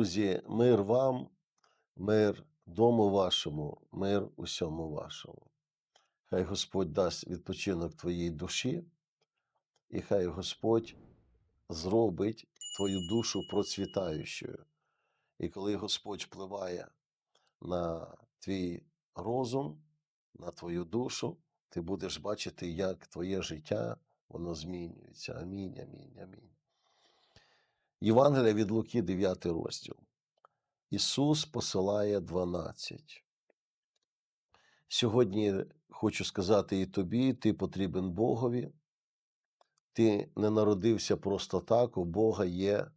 Друзі, мир вам, мир дому вашому, мир усьому вашому. Хай Господь дасть відпочинок твоїй душі, і хай Господь зробить твою душу процвітаючою. І коли Господь впливає на твій розум, на твою душу, ти будеш бачити, як твоє життя воно змінюється. Амінь, амінь, амінь. Євангелія від Луки, 9 розділ. Ісус посилає 12. Сьогодні хочу сказати і тобі, ти потрібен Богові. Ти не народився просто так, у Бога є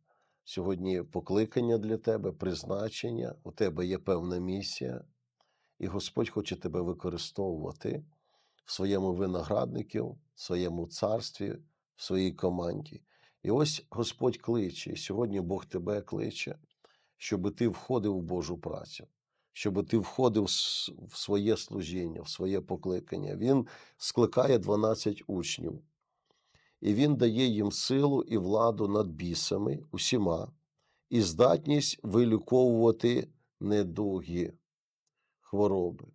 сьогодні покликання для тебе, призначення, у тебе є певна місія, і Господь хоче тебе використовувати в своєму винограднику, в своєму царстві, в своїй команді. І ось Господь кличе, і сьогодні Бог тебе кличе, щоб ти входив в Божу працю, щоб ти входив в своє служіння, в своє покликання. Він скликає 12 учнів, і він дає їм силу і владу над бісами усіма, і здатність виліковувати недуги, хвороби.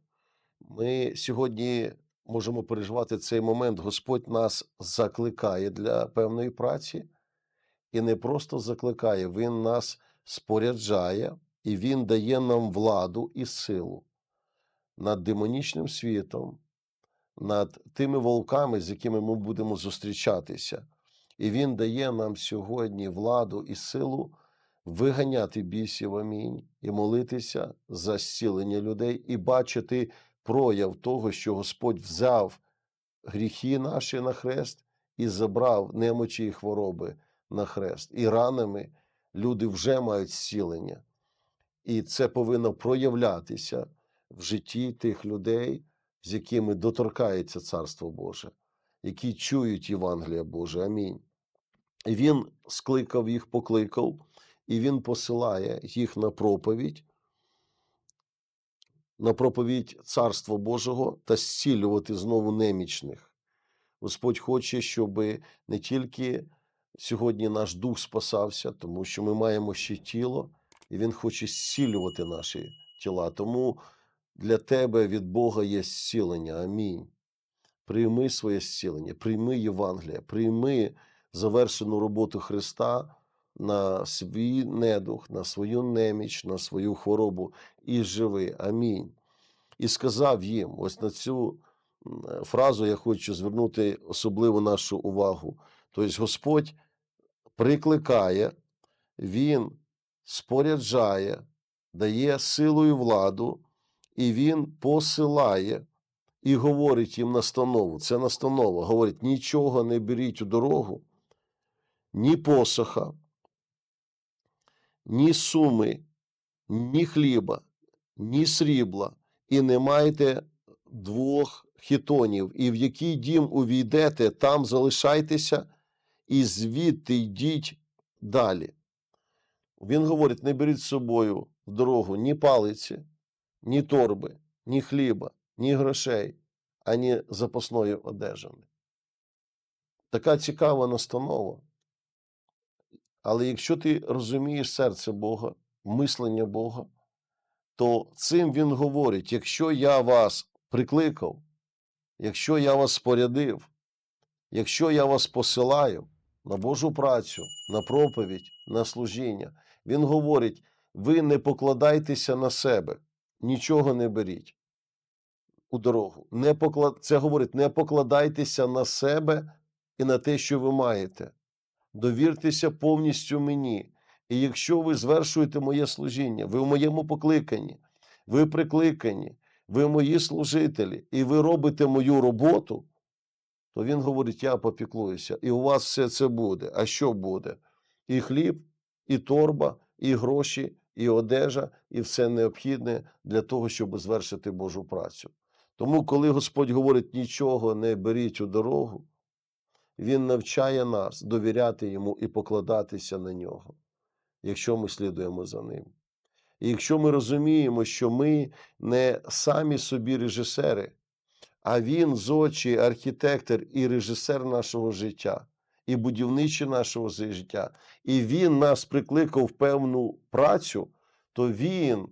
Ми сьогодні можемо переживати цей момент. Господь нас закликає для певної праці, і не просто закликає, Він нас споряджає, і Він дає нам владу і силу над демонічним світом, над тими волками, з якими ми будемо зустрічатися. І Він дає нам сьогодні владу і силу виганяти бісів амінь, і молитися за зцілення людей, і бачити прояв того, що Господь взяв гріхи наші на хрест і забрав немочі і хвороби на хрест. І ранами люди вже мають зцілення. І це повинно проявлятися в житті тих людей, з якими доторкається Царство Боже, які чують Євангелія Боже. Амінь. І він скликав їх, покликав, і він посилає їх на проповідь, на проповідь Царства Божого та зцілювати знову немічних. Господь хоче, щоб не тільки сьогодні наш дух спасався, тому що ми маємо ще тіло, і Він хоче зцілювати наші тіла. Тому для тебе від Бога є зцілення. Амінь. Прийми своє зцілення, прийми Євангелія, прийми завершену роботу Христа на свій недух, на свою неміч, на свою хворобу і живи. Амінь. І сказав їм: ось на цю фразу я хочу звернути особливо нашу увагу. Тобто Господь прикликає, Він споряджає, дає силу і владу, і Він посилає і говорить їм настанову. Це настанова. Говорить: нічого не беріть у дорогу, ні посоха, ні суми, ні хліба, ні срібла, і не майте двох хітонів, і в який дім увійдете, там залишайтеся, і звідти йдіть далі. Він говорить: не беріть з собою в дорогу ні палиці, ні торби, ні хліба, ні грошей, ані запасної одежини. Така цікава настанова. Але якщо ти розумієш серце Бога, мислення Бога, то цим Він говорить: якщо я вас прикликав, якщо я вас спорядив, якщо я вас посилаю на Божу працю, на проповідь, на служіння, Він говорить: ви не покладайтеся на себе, нічого не беріть у дорогу. Не поклад... Це говорить: не покладайтеся на себе і на те, що ви маєте. Довіртеся повністю мені. І якщо ви звершуєте моє служіння, ви в моєму покликанні, ви прикликані, ви мої служителі, і ви робите мою роботу, то він говорить: я попіклуюся, і у вас все це буде. А що буде? І хліб, і торба, і гроші, і одежа, і все необхідне для того, щоб звершити Божу працю. Тому, коли Господь говорить, нічого не беріть у дорогу, Він навчає нас довіряти йому і покладатися на нього, якщо ми слідуємо за ним. І якщо ми розуміємо, що ми не самі собі режисери, а він з очі архітектор і режисер нашого життя. і будівничі нашого життя, і Він нас прикликав в певну працю, то Він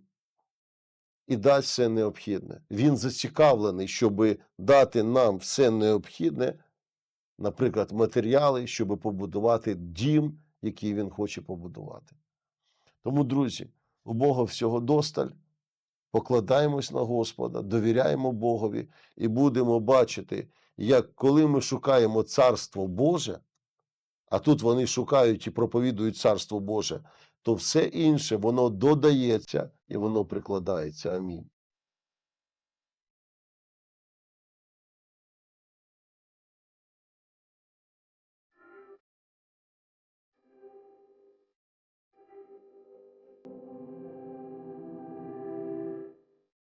і дасть все необхідне. Він зацікавлений, щоб дати нам все необхідне, наприклад, матеріали, щоб побудувати дім, який він хоче побудувати. Тому, друзі, у Бога всього досталь. Покладаємось на Господа, довіряємо Богові і будемо бачити, як коли ми шукаємо Царство Боже, а тут вони шукають і проповідують Царство Боже, то все інше воно додається і воно прикладається. Амінь.